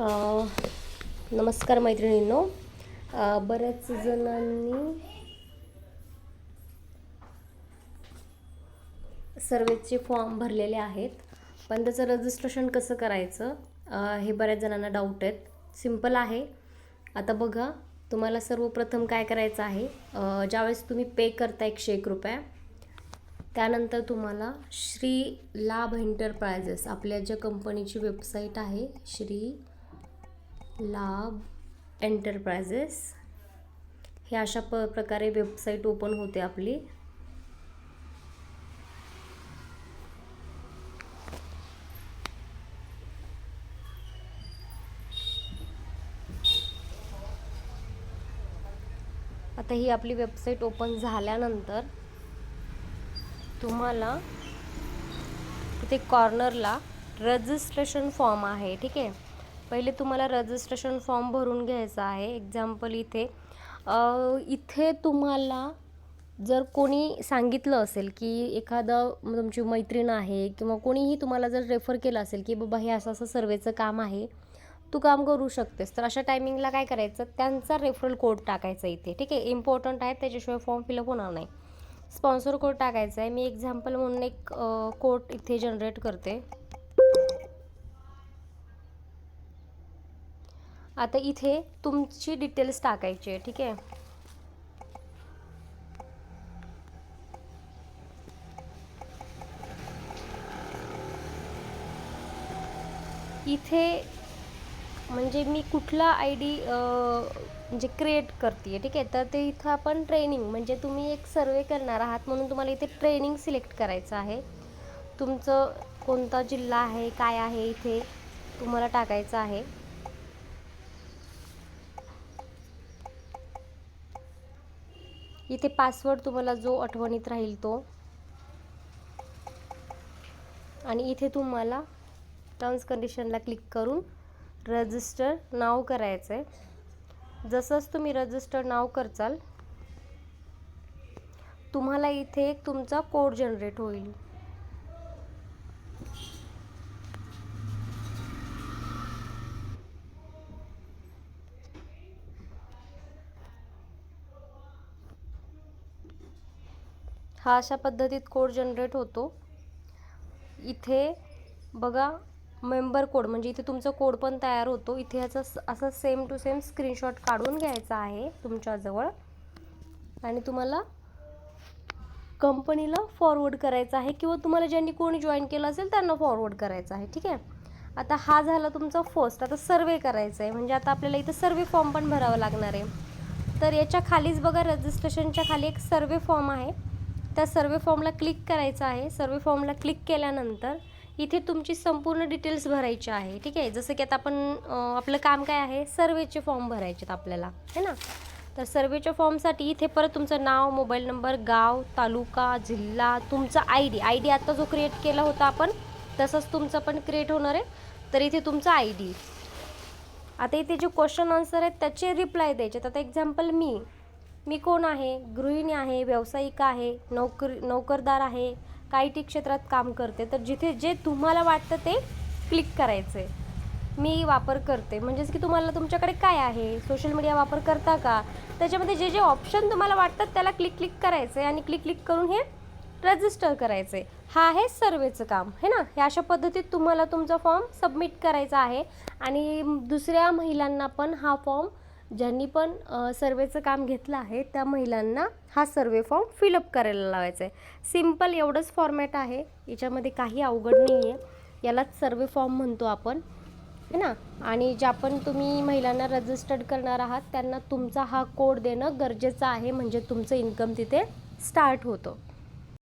नमस्कार मैत्रिणींनो. बऱ्याच जणांनी सर्वेचे फॉर्म भरलेले आहेत. पण त्याचं रजिस्ट्रेशन कसं करायचं? हे बऱ्याच जणांना डाऊट आहेत. सिंपल आहे. आता बघा तुम्हाला सर्वप्रथम काय करायचं आहे? ज्यावेळेस तुम्ही पे करता एकशे एक रुपये त्यानंतर तुम्हाला श्री लाभ एंटरप्रायजेस आपल्या ज्या कंपनीची वेबसाईट आहे श्री लाभ एंटरप्राइजेस. हे अशा प प्रकारे वेबसाईट ओपन होते आपली. आता ही आपली वेबसाईट ओपन झाल्यानंतर तुम्हाला तिथे कॉर्नरला रजिस्ट्रेशन फॉर्म आहे ठीक आहे? पहिले तुम्हाला रजिस्ट्रेशन फॉर्म भरून घ्यायचा आहे. एक्झाम्पल इथे. इथे तुम्हाला जर कोणी सांगितलं असेल की एखादं तुमची मैत्रीण आहे किंवा कोणीही तुम्हाला जर रेफर केलं असेल की बाबा हे असं असं सर्वेचं काम आहे तू काम करू शकतेस. तर अशा टायमिंगला काय करायचं? त्यांचा रेफरल कोड टाकायचा इथे. ठीक आहे? इम्पॉर्टंट आहे त्याच्याशिवाय फॉर्म फिलअप होणार नाही. स्पॉन्सर कोड टाकायचा आहे. मी एक्झाम्पल म्हणून एक कोड इथे जनरेट करते. आता इथे तुमची डिटेल्स टाकायची आहे ठीक आहे? इथे म्हणजे मी कुठला आय डी म्हणजे क्रिएट करते ठीक आहे? तर ते इथं आपण ट्रेनिंग म्हणजे तुम्ही एक सर्वे करणार आहात म्हणून तुम्हाला इथे ट्रेनिंग सिलेक्ट करायचं आहे. तुमचं कोणता जिल्हा आहे काय आहे इथे तुम्हाला टाकायचं आहे. इथे पासवर्ड तुम्हाला जो आठवणीत राहील तो. आणि इथे तुम्हाला टर्म्स कंडिशनला क्लिक करून रजिस्टर नाव करायचं आहे जसंच तुम्ही रजिस्टर नाव करचाल तुम्हाला इथे एक तुमचा कोड जनरेट होईल. हा अशा पद्धतीत कोड जनरेट होतो. इथे बघा मेंबर कोड म्हणजे इथे तुमचा कोड पण तयार होतो. इथे याचा असा सेम टू सेम स्क्रीनशॉट काढून घ्यायचा आहे तुमच्याजवळ. आणि तुम्हाला कंपनीला फॉरवर्ड करायचा आहे किंवा तुम्हाला ज्यांनी कोणी जॉईन केलं असेल त्यांना फॉरवर्ड करायचं आहे ठीक आहे? आता हा झाला तुमचा फर्स्ट आता सर्वे करायचा आहे. म्हणजे आता आपल्याला इथं सर्वे फॉर्म पण भरावा लागणार आहे. तर याच्या खालीच बघा रजिस्ट्रेशनच्या खाली एक सर्वे फॉर्म आहे. त्या सर्वे फॉर्मला क्लिक करायचं आहे. सर्वे फॉर्मला क्लिक केल्यानंतर इथे तुमची संपूर्ण डिटेल्स भरायची आहे. ठीक आहे? जसं की आता आपण आपलं काम काय आहे? सर्वेचे फॉर्म भरायचे आहेत आपल्याला. है ना? तर सर्वेच्या फॉर्मसाठी इथे परत तुमचं नाव मोबाईल नंबर गाव तालुका जिल्हा तुमचा आय डी. आय डी आत्ता जो क्रिएट केला होता आपण तसंच तुमचं पण क्रिएट होणार आहे. तर इथे तुमचा आय डी. आता इथे जे क्वेश्चन आन्सर आहेत त्याचे रिप्लाय द्यायचे आता एक्झाम्पल मी. मी कोण आहे? गृहिणी आहे व्यावसायिक आहे नोकर नोकरदार आहे काय टी क्षेत्रात काम करते. तर जिथे जे तुम्हाला वाटतं ते क्लिक करायचं आहे मी वापर करते. म्हणजेच की तुम्हाला तुमच्याकडे काय आहे? सोशल मीडिया वापर करता का? त्याच्यामध्ये जे जे ऑप्शन तुम्हाला वाटतात त्याला क्लिक क्लिक करायचं आहे आणि क्लिक क्लिक करून हे रजिस्टर करायचं आहे हा आहे सर्वेचं काम है ना? हे अशा पद्धतीत तुम्हाला तुमचा फॉर्म सबमिट करायचा आहे. आणि दुसऱ्या महिलांना पण हा फॉर्म ज्यांनी पण सर्वेचं काम घेतलं आहे त्या महिलांना हा सर्वे फॉर्म फिलअप करायला लावायचा आहे. सिंपल एवढंच फॉर्मॅट आहे. याच्यामध्ये काही अवघड नाही आहे यालाच सर्वे फॉर्म म्हणतो आपण. है ना? आणि ज्या पण तुम्ही महिलांना रजिस्टर्ड करणार आहात त्यांना तुमचा हा कोड देणं गरजेचं आहे. म्हणजे तुमचं इन्कम तिथे स्टार्ट होतं.